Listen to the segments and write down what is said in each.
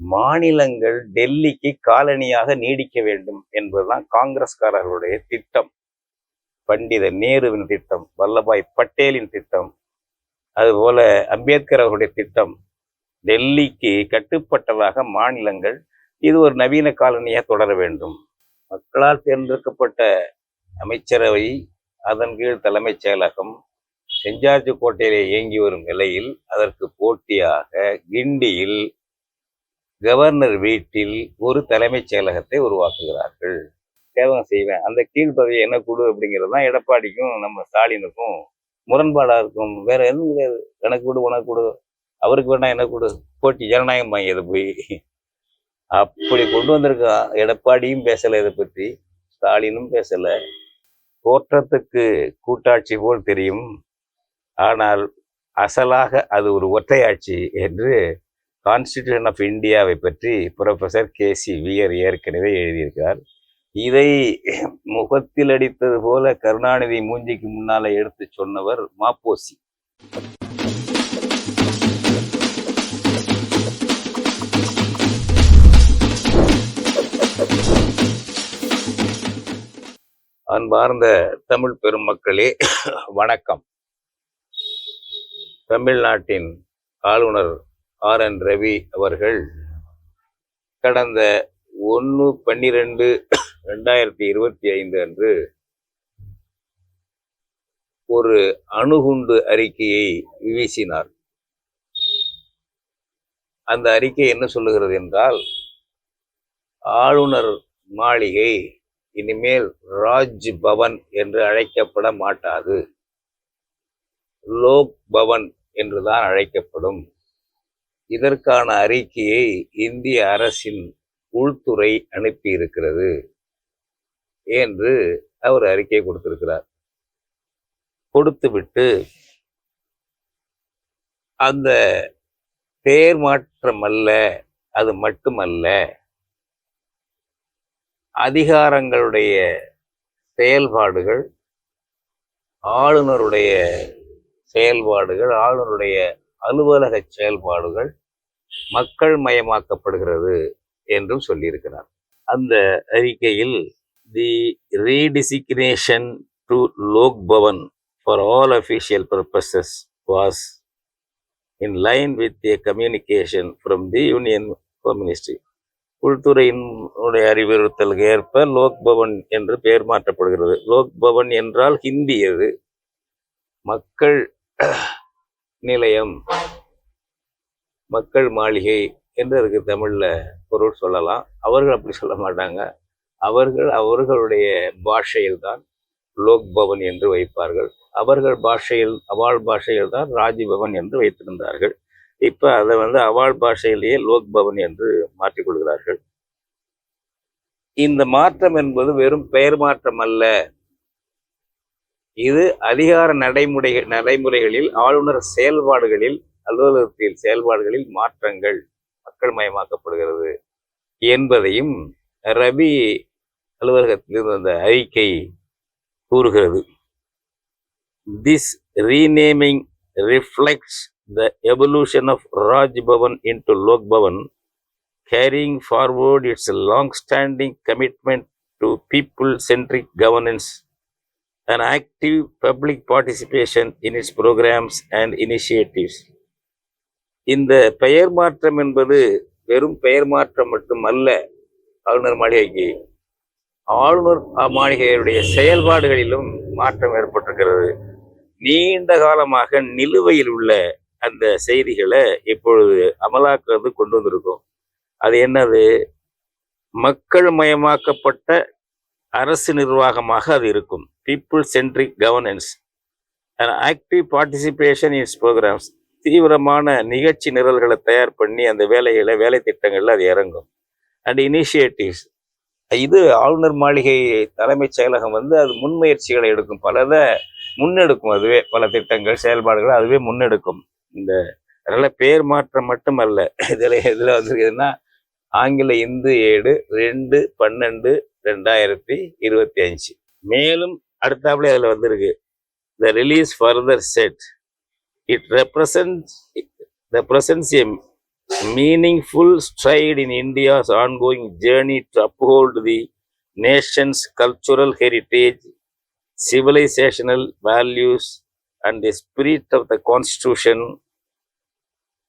மாநிலங்கள் டெல்லிக்கு காலனியாக நீடிக்க வேண்டும் என்பதுதான் காங்கிரஸ்காரர்களுடைய திட்டம். பண்டித நேருவின் திட்டம் வல்லபாய் பட்டேலின் திட்டம் அதுபோல அம்பேத்கர் அவர்களுடைய திட்டம். டெல்லிக்கு கட்டுப்பட்டதாக மாநிலங்கள் இது ஒரு நவீன காலனியா தொடர வேண்டும். மக்களால் தேர்ந்தெடுக்கப்பட்ட அமைச்சரவை அதன் கீழ் தலைமைச் செயலகம் செஞ்சார்ஜ் கோட்டையிலே இயங்கி வரும் நிலையில் அதற்கு போட்டியாக கிண்டியில் கவர்னர் வீட்டில் ஒரு தலைமைச் செயலகத்தை உருவாக்குகிறார்கள். சேவகம் செய்வேன். அந்த கீழ் என்ன கொடு அப்படிங்கிறது தான் எடப்பாடிக்கும் நம்ம ஸ்டாலினுக்கும் முரண்பாடாக இருக்கும். வேற எதுவும் கிடையாது. எனக்கு கொடு உனக்கு கொடு. அவருக்கு வேணா என்ன கொடு. போட்டி ஜனநாயகம் வாங்கியது போய். அப்படி கொண்டு வந்திருக்கா. எடப்பாடியும் பேசலை இதை பற்றி. ஸ்டாலினும் பேசலை. தோற்றத்துக்கு கூட்டாட்சி போல் தெரியும். ஆனால் அசலாக அது ஒரு ஒற்றையாட்சி என்று கான்ஸ்டியூஷன் ஆஃப் இந்தியாவை பற்றி ப்ரொஃபஸர் கே சி வியர் ஏற்கனவே எழுதியிருக்கிறார். இதை முகத்தில் அடித்தது போல கருணாநிதி மூஞ்சிக்கு முன்னால எடுத்து சொன்னவர் மாப்போசி. அன்பார்ந்த தமிழ் பெருமக்களே வணக்கம். தமிழ்நாட்டின் ஆளுநர் ஆர் என் ரவி அவர்கள் கடந்த ஒன்று பன்னிரெண்டு ரெண்டாயிரத்தி இருபத்தி ஐந்து அன்று ஒரு அணுகுண்டு அறிக்கையை வீசினார். அந்த அறிக்கை என்ன சொல்லுகிறது என்றால் ஆளுநர் மாளிகை இனிமேல் ராஜ் பவன் என்று அழைக்கப்பட மாட்டாது. லோக் பவன் என்றுதான் அழைக்கப்படும். இதற்கான அறிக்கையை இந்திய அரசின் உள்துறை அனுப்பியிருக்கிறது என்று அவர் அறிக்கை கொடுத்திருக்கிறார். கொடுத்துவிட்டு அந்த பெயர் மாற்றம் அல்ல அது மட்டுமல்ல அதிகாரங்களுடைய செயல்பாடுகள் ஆளுநருடைய செயல்பாடுகள் ஆளுநருடைய அலுவலக செயல்பாடுகள் மக்கள் மயமாக்கப்படுகிறது என்றும் சொல்லியிருக்கிறார். அந்த அறிக்கையில் the redesignation to Lok Bhavan for all official purposes was in line with a communication from the union home ministry உள்துறையினுடைய அறிவுறுத்தலுக்கு ஏற்ப லோக் பவன் என்று பெயர் மாற்றப்படுகிறது. லோக் பவன் என்றால் ஹிந்தி அது மக்கள் நிலையம். மக்கள் மாளிகை என்று அதுக்கு தமிழில் பொருள் சொல்லலாம். அவர்கள் அப்படி சொல்ல மாட்டாங்க. அவர்கள் அவர்களுடைய பாஷையில் தான் லோக் பவன் என்று வைப்பார்கள். அவர்கள் பாஷையில் அவாள் பாஷையில் தான் ராஜ்பவன் என்று வைத்திருந்தார்கள். இப்போ அதை வந்து அவாள் பாஷையிலேயே லோக் பவன் என்று மாற்றிக் கொள்கிறார்கள். இந்த மாற்றம் என்பது வெறும் பெயர் மாற்றம் அல்ல. இது அதிகார நடைமுறை நடைமுறைகளில் ஆளுநர் செயல்பாடுகளில் அலுவலகத்தில் செயல்பாடுகளில் மாற்றங்கள் மக்கள் மயமாக்கப்படுகிறது என்பதையும் ரபி அலுவலகத்திலிருந்து அந்த அறிக்கை கூறுகிறது this renaming reflects the evolution of Raj Bhavan Pawan into Lok carrying forward its long standing commitment to people centric governance and active public participation in its programmes and initiatives இந்த பெயர் மாற்றம் என்பது வெறும் பெயர் மாற்றம் மட்டுமல்ல ஆளுநர் மாளிகைக்கு ஆளுநர் மாளிகையுடைய செயல்பாடுகளிலும் மாற்றம் ஏற்பட்டிருக்கிறது. நீண்ட காலமாக நிலுவையில் உள்ள அந்த செய்திகளை இப்பொழுது அமலாக்குறது கொண்டு வந்திருக்கோம். அது என்னது? மக்கள் மயமாக்கப்பட்ட அரசு நிர்வாகமாக அது இருக்கும். People centric governance and active participation ins programmes தீவிரமான நிகழ்ச்சி நிரல்களை தயார் பண்ணி அந்த வேலைகளை வேலை திட்டங்கள்ல அது இறங்கும். அண்ட் இனிஷியேட்டிவ்ஸ் இது ஆளுநர் மாளிகை தலைமைச் செயலகம் வந்து அது முன்முயற்சிகளை எடுக்கும். பலதை முன்னெடுக்கும் அதுவே. பல திட்டங்கள் செயல்பாடுகள் அதுவே முன்னெடுக்கும். இந்த அதனால் பேர் மாற்றம் மட்டுமல்ல. இதில் இதில் வந்துருக்குதுன்னா ஆங்கில இந்து ஏடு ரெண்டு பன்னெண்டு ரெண்டாயிரத்தி இருபத்தி அஞ்சு. மேலும் அடுத்தாப்புல அதுல வந்திருக்கு. The release further said it represent the presence a meaningful stride in India's ongoing journey to uphold the nation's cultural heritage, civilizational values, and the spirit of the Constitution.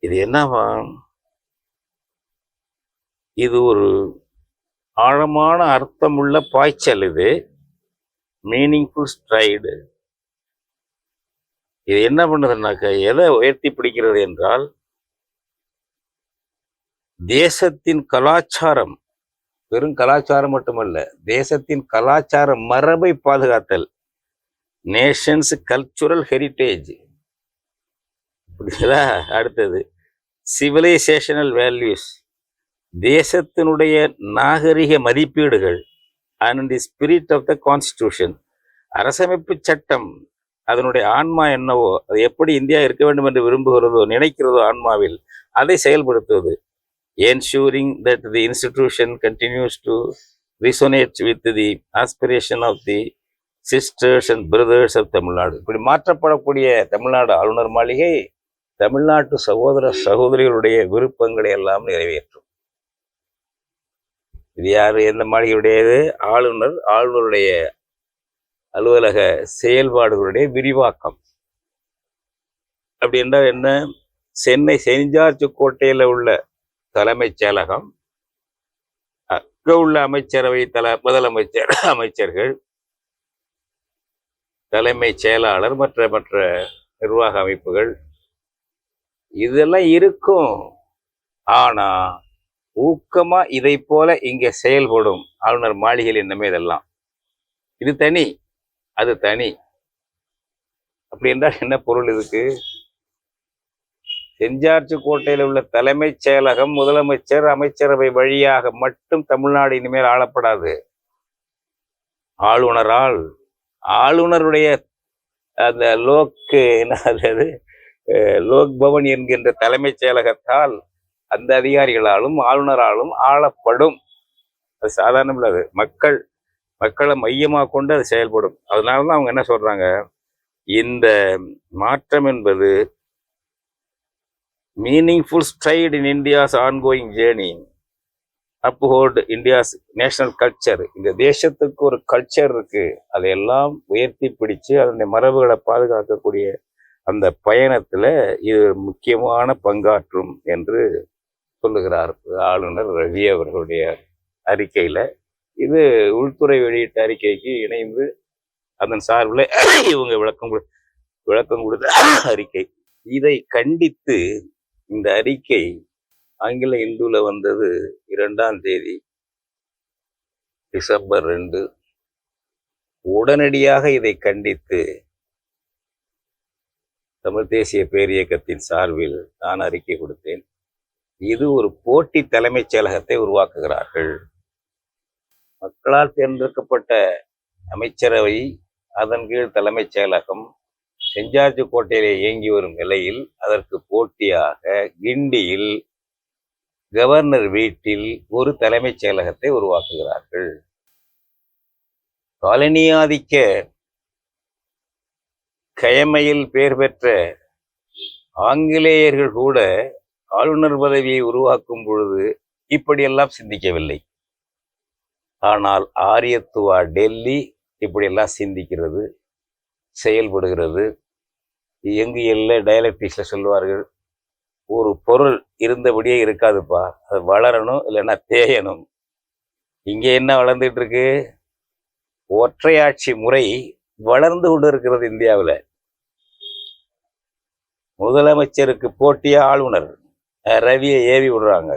இது என்னவா இது ஒரு ஆழமான அர்த்தமுள்ள பாய்ச்சல் இது மீனிங்ஃபுல் ஸ்ட்ரைடு இது என்ன பண்ணுதுன்னாக்க எதை உயர்த்தி பிடிக்கிறது என்றால் தேசத்தின் கலாச்சாரம் வெறும் கலாச்சாரம் மட்டுமல்ல தேசத்தின் கலாச்சார மரபை பாதுகாத்தல் நேஷன்ஸ் கல்ச்சுரல் ஹெரிட்டேஜ் புரியுதா அடுத்தது சிவிலைசேஷனல் வேல்யூஸ் தேசத்தினுடைய நாகரிக மதிப்பீடுகள் and the spirit of the constitution அரசமைப்பு சட்டம் அதனுடைய ஆன்மா என்னவோ அது எப்படி இந்தியா இருக்க வேண்டும் என்று விரும்புகிறதோ நினைக்கிறதோ ஆன்மாவில் அதை செயல்படுத்துவது. Ensuring that the institution continues to resonate with the aspiration of the sisters and brothers of Tamil Nadu இப்படி மாற்றப்படக்கூடிய தமிழ்நாடு ஆளுநர் மாளிகை தமிழ்நாட்டு சகோதர சகோதரிகளுடைய விருப்பங்களை எல்லாம் நிறைவேற்றும். இது யார்? எந்த மாளிகையுடையது? ஆளுநர் ஆளுநருடைய அலுவலக செயல்பாடுகளுடைய விரிவாக்கம். அப்படி என்றால் என்ன? சென்னை செயின்ட் கோட்டையில உள்ள தலைமைச் செயலகம் அங்க உள்ள அமைச்சரவை தல முதலமைச்சர் அமைச்சர்கள் தலைமைச் செயலாளர் மற்ற மற்ற நிர்வாக அமைப்புகள் இதெல்லாம் இருக்கும். ஆனா ஊக்கமா இதை போல இங்க செயல்படும் ஆளுநர் மாளிகையில் என்னமே இதெல்லாம். இது தனி. அது தனி. அப்படி என்றால் என்ன பொருள் இதுக்கு? செஞ்சார்ஜ் கோட்டையில் உள்ள தலைமைச் செயலகம் முதலமைச்சர் அமைச்சரவை வழியாக மட்டும் தமிழ்நாடு இனிமேல் ஆளப்படாது. ஆளுநரால் ஆளுநருடைய அந்த லோக்கு என்ன அது? லோக் பவன் என்கின்ற தலைமைச் செயலகத்தால் அந்த அதிகாரிகளாலும் ஆளுநராலும் ஆளப்படும். அது சாதாரணம் இல்லாது மக்கள் மக்களை மையமாக கொண்டு அது செயல்படும். அதனால தான் அவங்க என்ன சொல்றாங்க? இந்த மாற்றம் என்பது meaningful stride in India's ongoing journey uphold India's national culture இந்த தேசத்துக்கு ஒரு கல்ச்சர் இருக்கு. அதையெல்லாம் உயர்த்தி பிடிச்சு அதனுடைய மரபுகளை பாதுகாக்கக்கூடிய அந்த பயணத்துல இது முக்கியமான பங்காற்றும் என்று சொல்லுகிறார் ஆளுநர் ரவி அவர்களுடைய அறிக்கையில் இது உள்துறை வெளியிட்ட அறிக்கைக்கு இணைந்து அதன் சார்பில் இவங்க விளக்கம் விளக்கம் கொடுத்த அறிக்கை. இதை கண்டித்து இந்த அறிக்கை ஆங்கில இந்துல வந்தது இரண்டாம் தேதி டிசம்பர் ரெண்டு. உடனடியாக இதை கண்டித்து தமிழ் தேசிய பேரியக்கத்தின் சார்பில் நான் அறிக்கை கொடுத்தேன். இது ஒரு போட்டி தலைமைச் செயலகத்தை உருவாக்குகிறார்கள். மக்களால் தேர்ந்தெடுக்கப்பட்ட அமைச்சரவை அதன் கீழ் தலைமைச் செயலகம் செஞ்சார்ஜி கோட்டையிலே இயங்கி வரும் நிலையில் அதற்கு போட்டியாக கிண்டியில் கவர்னர் வீட்டில் ஒரு தலைமைச் செயலகத்தை உருவாக்குகிறார்கள். காலனியாதிக்க கயமையில் பெயர் பெற்ற ஆங்கிலேயர்கள் கூட ஆளுநர் பதவியை உருவாக்கும் பொழுது இப்படியெல்லாம் சிந்திக்கவில்லை. ஆனால் ஆரியத்துவா டெல்லி இப்படியெல்லாம் சிந்திக்கிறது செயல்படுகிறது. எங்கு எல்ல டயலக்டிக்ஸ்ல சொல்லுவார்கள் ஒரு பொருள் இருந்தபடியே இருக்காதுப்பா அது வளரணும் இல்லைன்னா தேயணும். இங்கே என்ன வளர்ந்துட்டு இருக்கு ஒற்றையாட்சி முறை வளர்ந்து கொண்டு இருக்கிறது இந்தியாவில். முதலமைச்சருக்கு போட்டிய ஆளுநர்? ரவியை ஏவி விடுறாங்க.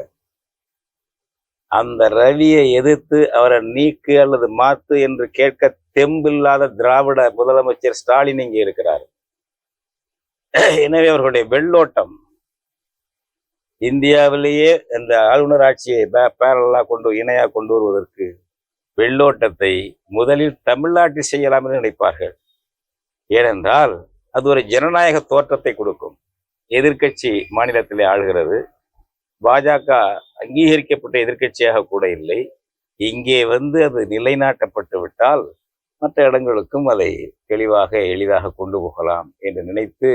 அந்த ரவியை எதிர்த்து அவரை நீக்கு அல்லது மாத்து என்று கேட்க தெம்பில்லாத திராவிட முதலமைச்சர் ஸ்டாலின் இங்கே இருக்கிறார். எனவே அவர்களுடைய வெள்ளோட்டம் இந்தியாவிலேயே இந்த ஆளுநர் ஆட்சியை பேரலா கொண்டு இணையா கொண்டு வருவதற்கு வெள்ளோட்டத்தை முதலில் தமிழ்நாட்டில் செய்யலாம் என்று நினைப்பார்கள். ஏனென்றால் அது ஒரு ஜனநாயக தோற்றத்தை கொடுக்கும். எதிர்க்கட்சி மாநிலத்திலே ஆளுகிறது. பாஜக அங்கீகரிக்கப்பட்ட எதிர்க்கட்சியாக கூட இல்லை. இங்கே வந்து அது நிலைநாட்டப்பட்டு விட்டால் மற்ற இடங்களுக்கும் அதை தெளிவாக எளிதாக கொண்டு போகலாம் என்று நினைத்து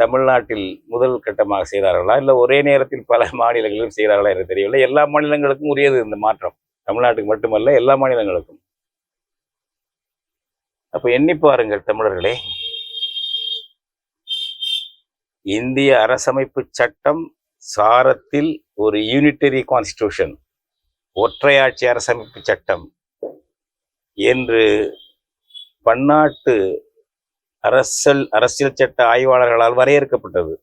தமிழ்நாட்டில் முதல் கட்டமாக செய்கிறார்களா இல்லை ஒரே நேரத்தில் பல மாநிலங்களிலும் செய்கிறார்களா என்று தெரியவில்லை. எல்லா மாநிலங்களுக்கும் உரியது இந்த மாற்றம். தமிழ்நாட்டுக்கு மட்டுமல்ல எல்லா மாநிலங்களுக்கும். அப்போ எண்ணி பாருங்கள் தமிழர்களே. இந்திய அரசமைப்பு சட்டம் சாரத்தில் ஒரு யூனிட்டரி கான்ஸ்டியூஷன் ஒற்றையாட்சி அரசமைப்பு சட்டம் என்று பன்னாட்டு அரசியல் அரசியல் சட்ட ஆய்வாளர்களால் வரையறுக்கப்பட்டது.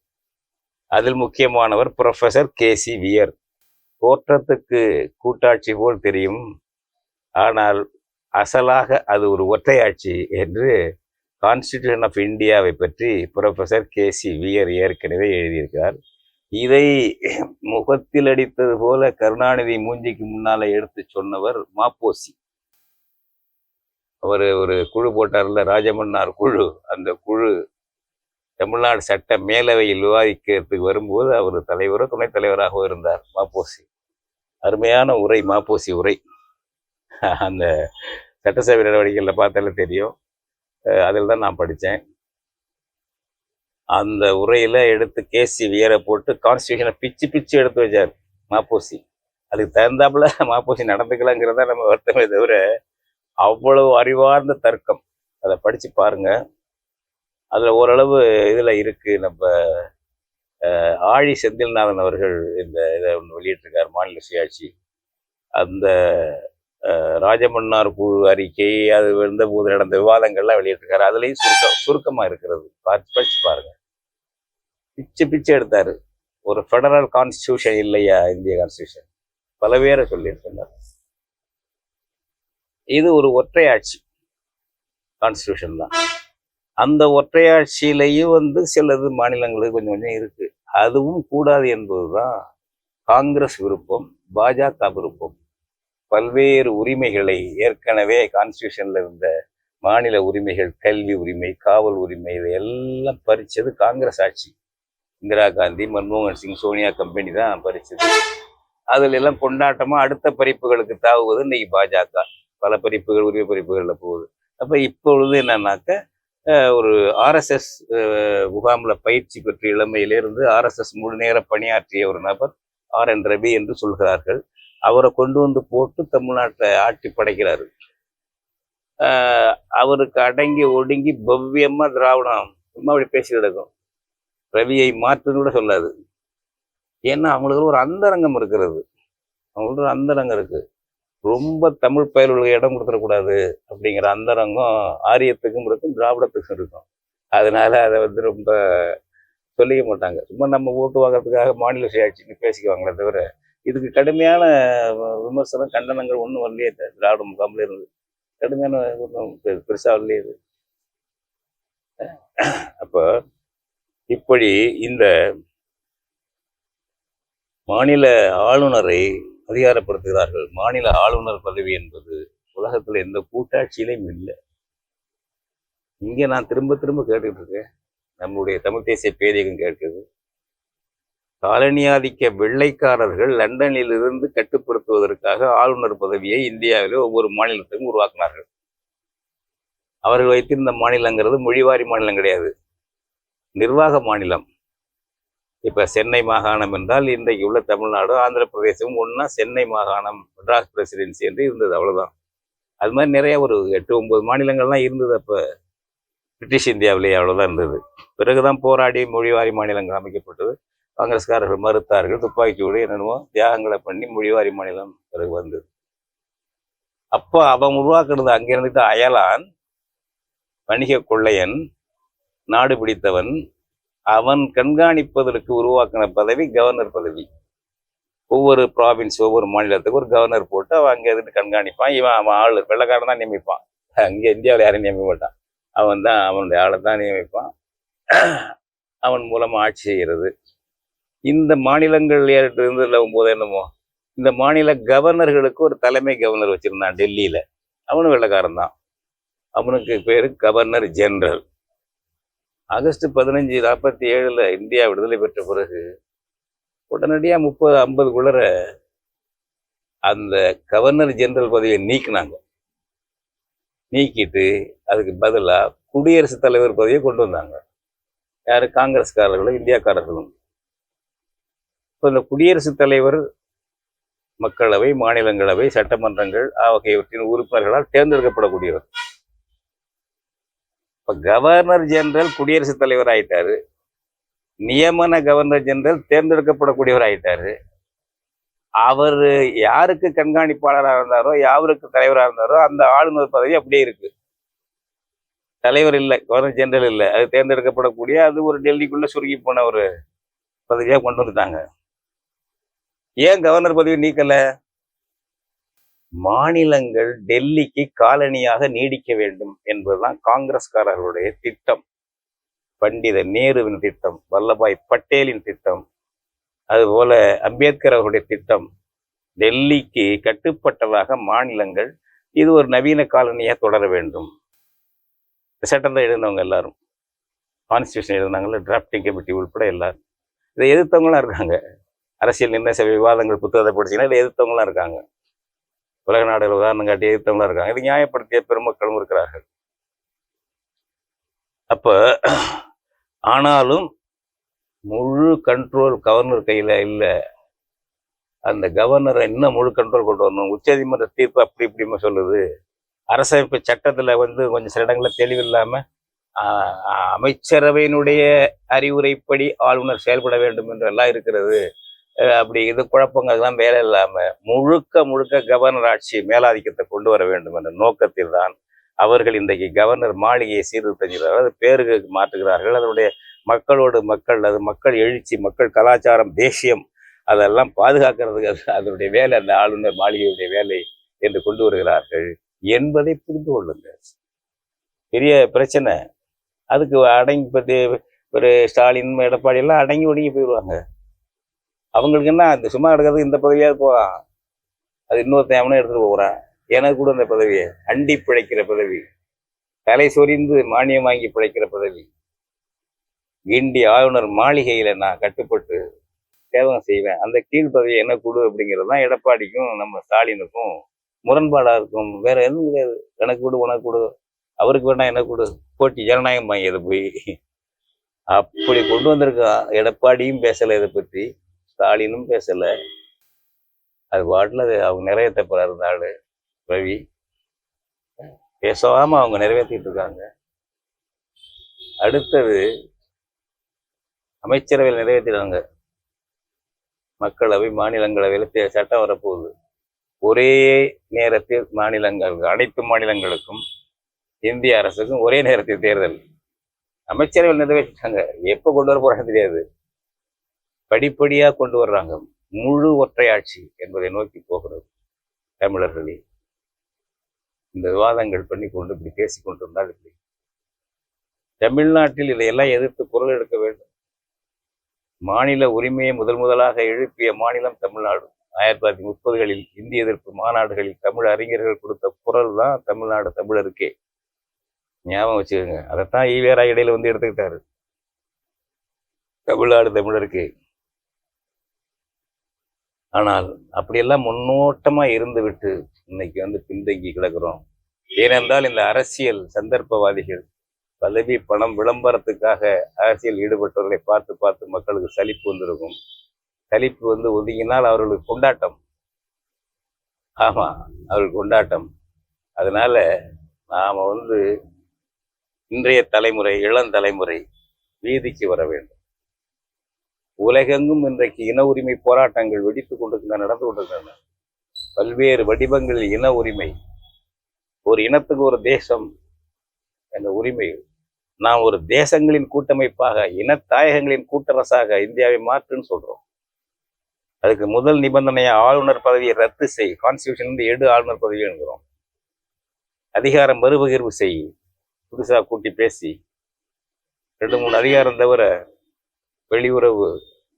அதில் முக்கியமானவர் புரொஃபசர் கே சி வியர். தோற்றத்துக்கு கூட்டாட்சி போல் தெரியும். ஆனால் அசலாக அது ஒரு ஒற்றையாட்சி என்று கான்ஸ்டியூஷன் ஆஃப் இந்தியாவை பற்றி புரொஃபசர் கே சி வியர் ஏற்கனவே எழுதியிருக்கிறார். இதை முகத்தில் அடித்தது போல கருணாநிதி மூஞ்சிக்கு முன்னால எடுத்து சொன்னவர் மாப்போசி. அவர் ஒரு குழு போட்டார்ல ராஜமன்னார் குழு. அந்த குழு தமிழ்நாடு சட்ட மேலவையில் விவாதிக்கிறதுக்கு வரும்போது அவர் தலைவரோ துணைத் தலைவராகவும் இருந்தார் மாப்போசி. அருமையான உரை மாப்போசி உரை. அந்த சட்டசபை நடவடிக்கைகளில் பார்த்தாலே தெரியும். அதில் தான் நான் படித்தேன். அந்த உரையில எடுத்து கேசி வியரை போட்டு கான்ஸ்டியூஷனை பிச்சு பிச்சு எடுத்து வச்சார் மாப்போசி. அதுக்கு தகுந்தாப்புல மாப்போசி நடந்துக்கலாங்கிறத நம்ம வருத்தமே தவிர அவ்வளவு அறிவார்ந்த தர்க்கம். அதை படிச்சு பாருங்க. அதுல ஓரளவு இதுல இருக்கு. நம்ம ஆழி செந்தில்நாதன் அவர்கள் இந்த இதை ஒன்று வெளியிட்டிருக்கார் மாநில சுயாட்சி. அந்த ராஜமன்னார் குழு அறிக்கை அது இருந்த போது நடந்த விவாதங்கள்லாம் வெளியிட்டிருக்காரு. அதுலேயும் சுருக்க சுருக்கமாக இருக்கிறது. பார்த்து படிச்சு பாருங்க. பிச்சு பிச்சு எடுத்தாரு. ஒரு ஃபெடரல் கான்ஸ்டியூஷன் இல்லையா இந்திய கான்ஸ்டியூஷன் பல பேரை சொல்லியிருக்கிறார். இது ஒரு ஒற்றையாட்சி கான்ஸ்டியூஷன் தான். அந்த ஒற்றையாட்சியிலையும் வந்து சிலது மாநிலங்களுக்கு கொஞ்சம் கொஞ்சம் இருக்கு. அதுவும் கூடாது என்பதுதான் காங்கிரஸ் விருப்பம் பாஜக விருப்பம். பல்வேறு உரிமைகளை ஏற்கனவே கான்ஸ்டியூஷன்ல இருந்த மாநில உரிமைகள் கல்வி உரிமை காவல் உரிமை இதை எல்லாம் பறிச்சது காங்கிரஸ் ஆட்சி. இந்திரா காந்தி மன்மோகன் சிங் சோனியா கம்பெனி தான் பறிச்சது. அதுல எல்லாம் கொண்டாட்டமா அடுத்த பறிப்புகளுக்கு தாவுவது இன்னைக்கு பாஜக. பல பறிப்புகள் உரிமை பறிப்புகளில் போகுது. அப்ப இப்பொழுது என்னன்னாக்க ஒரு ஆர்எஸ்எஸ் முகாம்ல பயிற்சி பெற்ற இளமையிலிருந்து ஆர்எஸ்எஸ் முழு நேர பணியாற்றிய ஒரு நபர் ஆர் என் ரவி என்று சொல்கிறார்கள். அவரை கொண்டு வந்து போட்டு தமிழ்நாட்டை ஆட்டி படைக்கிறாரு. ஆஹ் அவருக்கு அடங்கி ஒடுங்கி பவ்யமா திராவிடம் சும்மா அப்படி பேசி கிடக்கும். ரவியை மாற்றுன்னு கூட சொல்லாது. ஏன்னா அவங்களுக்கு ஒரு அந்தரங்கம் இருக்கிறது. அவங்களுக்கு ஒரு அந்தரங்கம் இருக்கு. ரொம்ப தமிழ் பயிர்களுக்கு இடம் கொடுத்துடக்கூடாது அப்படிங்கிற அந்தரங்கம் ஆரியத்துக்கும் இருக்கும் திராவிடத்துக்கும் இருக்கும். அதனால அதை வந்து ரொம்ப சொல்லிக்க மாட்டாங்க. சும்மா நம்ம ஓட்டு வாங்குறதுக்காக மாநில சுயாட்சின்னு பேசிக்குவாங்களே தவிர இதுக்கு கடுமையான விமர்சனம் கண்டனங்கள் ஒன்றும் வரலையே திராவிட முகாமில் இருந்து. கடுமையான ஒன்றும் பெருசா வரலையே இது. அப்போ இப்படி இந்த மாநில ஆளுநரை அதிகாரப்படுத்துகிறார்கள். மாநில ஆளுநர் பதவி என்பது உலகத்துல எந்த கூட்டாட்சியிலையும் இல்லை. இங்க நான் திரும்ப திரும்ப கேட்டுக்கிட்டு இருக்கேன். நம்முடைய தமிழ் தேசிய பேரியகம் கேட்குது. காலனியாதிக்க வெள்ளைக்காரர்கள் லண்டனில் இருந்து கட்டுப்படுத்துவதற்காக ஆளுநர் பதவியை இந்தியாவிலே ஒவ்வொரு மாநிலத்தையும் உருவாக்கினார்கள். அவர்கள் வைத்திருந்த மாநிலங்கிறது மொழிவாரி மாநிலம் கிடையாது. நிர்வாக மாநிலம். இப்ப சென்னை மாகாணம் என்றால் இன்றைக்கு உள்ள தமிழ்நாடு ஆந்திர பிரதேசமும் ஒன்றா சென்னை மாகாணம் மெட்ராஸ் பிரசிடென்சி என்று இருந்தது அவ்வளவுதான். அது மாதிரி நிறைய ஒரு எட்டு ஒன்பது மாநிலங்கள்லாம் இருந்தது அப்ப. பிரிட்டிஷ் இந்தியாவிலேயே அவ்வளவுதான் இருந்தது. பிறகுதான் போராடி மொழிவாரி மாநிலங்கள் அமைக்கப்பட்டது. காங்கிரஸ்காரர்கள் மறுத்தார்கள். துப்பாக்கியோடு என்னென்னமோ தியாகங்களை பண்ணி மொழிவாரி மாநிலம் பிறகு வந்தது. அப்போ அவன் உருவாக்குனது அங்க இருந்துட்டு அயலான் வணிக கொள்ளையன் நாடு பிடித்தவன். அவன் கண்காணிப்பதற்கு உருவாக்கின பதவி கவர்னர் பதவி. ஒவ்வொரு ப்ராவின்ஸ் ஒவ்வொரு மாநிலத்துக்கு ஒரு கவர்னர் போட்டு அவன் அங்கே இருந்து கண்காணிப்பான். இவன் அவன் ஆள் வெள்ளைக்காரன் தான் நியமிப்பான். அங்கே இந்தியாவில் யாரும் நியமிக்க மாட்டான். அவன் தான் அவனுடைய ஆளை தான் நியமிப்பான். அவன் மூலமாக ஆட்சி செய்கிறது. இந்த மாநிலங்கள் இருந்ததுல போது என்னமோ இந்த மாநில கவர்னர்களுக்கு ஒரு தலைமை கவர்னர் வச்சிருந்தான் டெல்லியில. அவனும் வெள்ளைக்காரன் தான். அவனுக்கு பேர் கவர்னர் ஜெனரல். ஆகஸ்ட் பதினஞ்சு நாற்பத்தி ஏழுல இந்தியா விடுதலை பெற்ற பிறகு உடனடியா முப்பது ஐம்பது குளர அந்த கவர்னர் ஜெனரல் பதவியை நீக்கினாங்க. நீக்கிட்டு அதுக்கு பதிலா குடியரசுத் தலைவர் பதவியை கொண்டு வந்தாங்க. யாரு? காங்கிரஸ்காரர்களும் இந்தியாக்காரர்களும். இப்போ இந்த குடியரசுத் தலைவர் மக்களவை மாநிலங்களவை சட்டமன்றங்கள் ஆகியவற்றின் உறுப்பினர்களால் தேர்ந்தெடுக்கப்படக்கூடியவர். இப்போ கவர்னர் ஜெனரல் குடியரசுத் தலைவர் ஆயிட்டாரு. நியமன கவர்னர் ஜெனரல் தேர்ந்தெடுக்கப்படக்கூடியவர் ஆயிட்டாரு அவர் யாருக்கு கண்காணிப்பாளராக இருந்தாரோ யாருக்கு தலைவராக இருந்தாரோ அந்த ஆளுநர் பதவி அப்படியே இருக்கு. தலைவர் இல்லை கவர்னர் ஜெனரல் இல்லை. அது தேர்ந்தெடுக்கப்படக்கூடிய அது ஒரு டெல்லிக்குள்ள சுருங்கி போன ஒரு பதவியாக கொண்டு வந்துட்டாங்க. ஏன் கவர்னர் பதவி நீக்கல? மாநிலங்கள் டெல்லிக்கு காலனியாக நீடிக்க வேண்டும் என்பதுதான் காங்கிரஸ்காரர்களுடைய திட்டம். பண்டித நேருவின் திட்டம் வல்லபாய் பட்டேலின் திட்டம் அதுபோல அம்பேத்கர் அவர்களுடைய திட்டம். டெல்லிக்கு கட்டுப்பட்டதாக மாநிலங்கள் இது ஒரு நவீன காலனியா தொடர வேண்டும். சட்டத்தை எழுதினவங்க எல்லாரும். கான்ஸ்டியூஷன் எழுதினாங்கல்ல டிராப்டிங் கமிட்டி உட்பட எல்லாரும். இதை எதிர்த்தவங்களாம் இருக்காங்க. அரசியல் நிர்ணய சபை விவாதங்கள் புத்தகத்தை படிச்சீங்கன்னா இதில் எதிர்த்தவங்களாம் இருக்காங்க. உலக நாடுகள் உதாரணம் காட்டி எதிர்த்தவங்களாம் இருக்காங்க. இது நியாயப்படுத்திய பெருமக்களும் இருக்கிறார்கள். அப்ப ஆனாலும் முழு கண்ட்ரோல் கவர்னர் கையில இல்லை. அந்த கவர்னரை இன்னும் முழு கண்ட்ரோல் கொண்டு வரணும். உச்சநீதிமன்ற தீர்ப்பு அப்படி இப்படிமா சொல்லுது. அரசமைப்பு சட்டத்துல வந்து கொஞ்சம் சில இடங்களில் தெளிவில்லாமல் ஆஹ், அமைச்சரவையினுடைய அறிவுரைப்படி ஆளுநர் செயல்பட வேண்டும் என்று எல்லாம் இருக்கிறது. அப்படி இது குழப்பங்கள்லாம் வேலை இல்லாமல் முழுக்க முழுக்க கவர்னர் ஆட்சி மேலாதிக்கத்தை கொண்டு வர வேண்டும் என்ற நோக்கத்தில் தான் அவர்கள் இன்றைக்கு கவர்னர் மாளிகையை சீர்திருத்தங்கிறார்கள் அது பேருக்கு மாற்றுகிறார்கள். அதனுடைய மக்களோடு மக்கள் அது மக்கள் எழுச்சி மக்கள் கலாச்சாரம் தேசியம் அதெல்லாம் பாதுகாக்கிறதுக்கு அது அதனுடைய வேலை அந்த ஆளுநர் மாளிகையுடைய வேலை என்று கொண்டு வருகிறார்கள் என்பதை புரிந்து கொள்ளுங்கள். பெரிய பிரச்சனை. அதுக்கு அடங்கி பற்றி ஒரு ஸ்டாலின் எடப்பாடி எல்லாம் அடங்கி ஒடுங்கி போயிடுவாங்க அவங்களுக்கு என்ன இந்த சும்மா கிடக்கிறது இந்த பதவியாக போகலாம் அது இன்னொருத்தன் அவனே எடுத்துட்டு போகிறான் எனக்கு கூட இந்த பதவியை. அண்டி பிழைக்கிற பதவி. தலை சொரிந்து மானியம் வாங்கி பிழைக்கிற பதவி. கிண்டி ஆளுநர் மாளிகையில் நான் கட்டுப்பட்டு சேவகம் செய்வேன். அந்த கீழ் பதவியை என்ன கொடு அப்படிங்கிறது தான் எடப்பாடிக்கும் நம்ம ஸ்டாலினுக்கும் முரண்பாடா இருக்கும். வேற எதுவும் கிடையாது. எனக்கு கொடு உனக்கு கொடு. அவருக்கு வேணா என்ன கொடு. போட்டி ஜனநாயகம் வாங்கியது போய். அப்படி கொண்டு வந்திருக்கான் எடப்பாடியும் பேசல இதை பத்தி ஸ்டாலினும் பேசல. அது பாட்டில் அது அவங்க நிறைவேற்ற போறாரு இந்த ரவி. பேசாம அவங்க நிறைவேற்றிட்டு இருக்காங்க. அடுத்தது அமைச்சரவையில் நிறைவேற்றிடுறாங்க மக்களவை மாநிலங்களவையில் சட்டம் வரப்போகுது. ஒரே நேரத்தில் மாநிலங்கள் அனைத்து மாநிலங்களுக்கும் இந்திய அரசுக்கும் ஒரே நேரத்தில் தேர்தல். அமைச்சரவையில் நிறைவேற்றிட்டாங்க எப்போ கொண்டு வர போகிறாங்க தெரியாது. படிப்படியாக கொண்டு வர்றாங்க. முழு ஒற்றையாட்சி என்பதை நோக்கி போகிறது தமிழர்களே. இந்த விவாதங்கள் பண்ணி கொண்டு இப்படி பேசி கொண்டிருந்தால் இப்படி தமிழ்நாட்டில் இதையெல்லாம் எதிர்த்து குரல் எடுக்க வேண்டும். மாநில உரிமையை முதல் முதலாக எழுப்பிய மாநிலம் தமிழ்நாடு. ஆயிரத்தி தொள்ளாயிரத்தி முப்பதுகளில் இந்திய எதிர்ப்பு மாநாடுகளில் தமிழ் அறிஞர்கள் கொடுத்த குரல் தான் தமிழ்நாடு தமிழருக்கே. ஞாபகம் வச்சுக்கோங்க. அதைத்தான் ஈவேரா இடையில வந்து எடுத்துக்கிட்டாரு. தமிழ்நாடு தமிழருக்கு. ஆனால் அப்படியெல்லாம் முன்னோட்டமாக இருந்துவிட்டு இன்னைக்கு வந்து பின்தங்கி கிடக்கிறோம். ஏனென்றால் இந்த அரசியல் சந்தர்ப்பவாதிகள் பதவி பணம் விளம்பரத்துக்காக அரசியல் ஈடுபட்டவர்களை பார்த்து பார்த்து மக்களுக்கு சலிப்பு வந்திருக்கும். சலிப்பு வந்து ஒதுங்கினால் அவர்களுக்கு கொண்டாட்டம். ஆமா அவர்களுக்கு கொண்டாட்டம். அதனால நாம வந்து இன்றைய தலைமுறை இளம் தலைமுறை வீதிக்கு வர வேண்டும். உலகெங்கும் இன்றைக்கு இன உரிமை போராட்டங்கள் வெடித்துக் கொண்டிருக்கின்றன நடந்து கொண்டிருக்கின்றன. பல்வேறு வடிவங்களில் இன உரிமை ஒரு இனத்துக்கு ஒரு தேசம் என்ற உரிமை. நாம் ஒரு தேசங்களின் கூட்டமைப்பாக இனத்தாயகங்களின் கூட்டரசாக இந்தியாவை மாற்றுன்னு சொல்றோம். அதுக்கு முதல் நிபந்தனையா ஆளுநர் பதவியை ரத்து செய் கான்ஸ்டியூஷன் இருந்து எடு ஆளுநர் பதவி என்கிறோம். அதிகாரம் மறுபகிர்வு செய் புதுசா கூட்டி பேசி ரெண்டு மூணு அதிகாரம் தவிர வெளியுறவு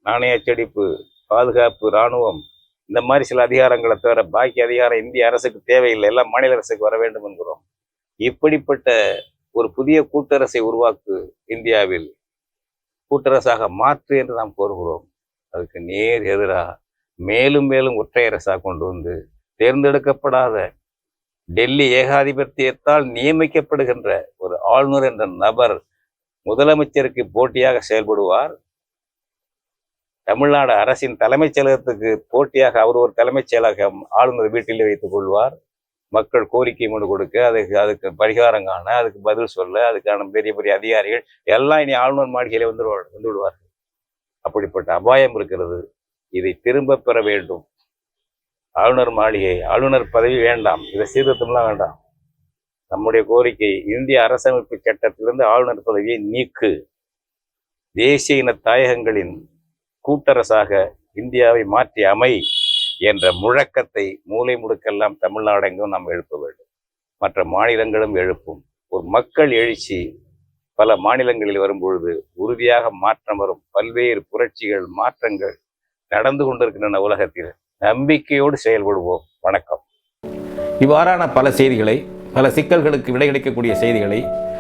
நாணய செடிப்பு பாதுகாப்பு இராணுவம் இந்த மாதிரி சில அதிகாரங்களை தவிர பாக்கி அதிகாரம் இந்திய அரசுக்கு தேவையில்லை. எல்லாம் மாநில அரசுக்கு வர வேண்டும் என்கிறோம். இப்படிப்பட்ட ஒரு புதிய கூட்டரசை உருவாக்கு இந்தியாவில் கூட்டரசாக மாற்று என்று நாம் கோருகிறோம். அதுக்கு நேர் எதிராக மேலும் மேலும் ஒற்றையரசாக கொண்டு வந்து தேர்ந்தெடுக்கப்படாத டெல்லி ஏகாதிபத்தியத்தால் நியமிக்கப்படுகின்ற ஒரு ஆளுநர் என்ற நபர் முதலமைச்சருக்கு போட்டியாக செயல்படுவார். தமிழ்நாடு அரசின் தலைமைச் செயலகத்துக்கு போட்டியாக அவர் ஒரு தலைமைச் செயலகம் ஆளுநர் வீட்டிலே வைத்துக் கொள்வார். மக்கள் கோரிக்கை மனு கொடுக்க அதுக்கு அதுக்கு பரிகாரம் காண அதுக்கு பதில் சொல்ல அதுக்கான பெரிய பெரிய அதிகாரிகள் எல்லாம் இனி ஆளுநர் மாளிகையிலே வந்து வந்து விடுவார்கள். அப்படிப்பட்ட அபாயம் இருக்கிறது. இதை திரும்ப பெற வேண்டும். ஆளுநர் மாளிகை ஆளுநர் பதவி வேண்டாம். இதை சீர்திருத்தம்லாம் வேண்டாம். நம்முடைய கோரிக்கை இந்திய அரசமைப்பு சட்டத்திலிருந்து ஆளுநர் பதவியை நீக்கு. தேசிய இன தாயகங்களின் கூட்டரசாக இந்தியாவை மாற்றி அமை என்ற முழக்கத்தை மூலை முடுக்கெல்லாம் தமிழ்நாடெங்கும் நாம் எழுப்ப வேண்டும். மற்ற மாநிலங்களும் எழுப்பும். ஒரு மக்கள் எழுச்சி பல மாநிலங்களில் வரும்பொழுது உறுதியாக மாற்றம் வரும். பல்வேறு புரட்சிகள் மாற்றங்கள் நடந்து கொண்டிருக்கின்றன உலகத்தில். நம்பிக்கையோடு செயல்படுவோம். வணக்கம். இவ்வாறான பல செய்திகளை பல சிக்கல்களுக்கு விடை கிடைக்கக்கூடிய செய்திகளை